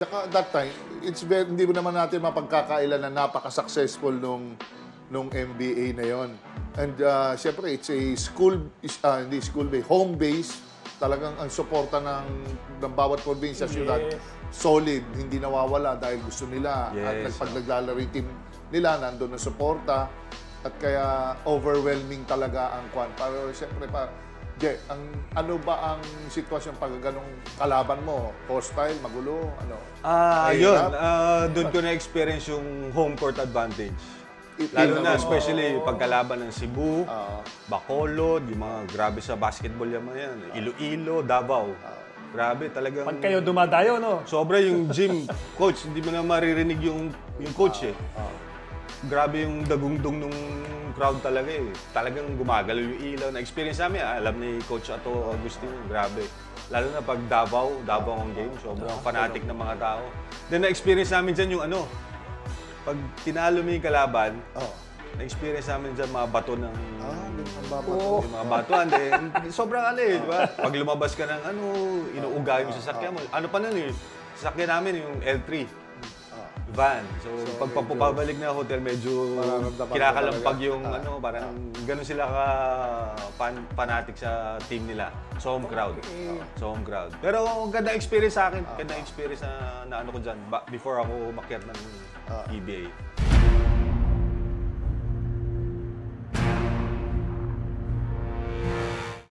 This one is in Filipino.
Saka that time, it's very, hindi mo naman natin mapagkakailan na napaka-successful nung nung MBA na yon. And uh, syempre, it's a school, is, uh, hindi school base, home base. Talagang ang suporta ng, ng bawat probinsya, syudad, Yes. solid, hindi nawawala dahil gusto nila. At Yes. pag naglalaro yung team nila, nandun ang suporta. At kaya overwhelming talaga ang kwan. Pero syempre, pa, Je, ang, ano ba ang sitwasyon pag ganong kalaban mo? Hostile, magulo, ano? Ah, Mahirap? yun. Ah, doon ko na-experience yung home court advantage. Lalo na, especially pagkalaban ng Cebu, Ah. Bacolod, yung mga grabe sa basketball yung mga yan. Iloilo, Davao. Grabe, talagang... Pag kayo dumadayo, no? Sobra yung gym, coach, hindi mo na maririnig yung, yung coach eh. Grabe yung dagungdong nung crowd talaga eh. Talagang gumagalaw yung ilaw. Na-experience namin, ah, alam ni Coach Ato Agustino, grabe. Lalo na pag Davao, Davao ang game, sobrang fanatic ng mga tao. Then na-experience namin dyan yung ano, pag tinalo mo yung kalaban, Oh. na-experience namin dyan mga bato ng... Ah, ang babato. Oo. Yung mga batuan, then sobrang ano eh, di ba? Pag lumabas ka ng ano, inuuga yung sasakyan mo. Ano pa nun eh, sasakyan namin yung L3. Van. So, pag papabalik na hotel, medyo kinakalampag yung ano, parang ganun sila ka fan, fanatic sa team nila. Sa home crowd. Sa home crowd. Pero ganda experience sa akin. Ganda experience na, na ano ko dyan ba- before ako umakyat ng E EBA.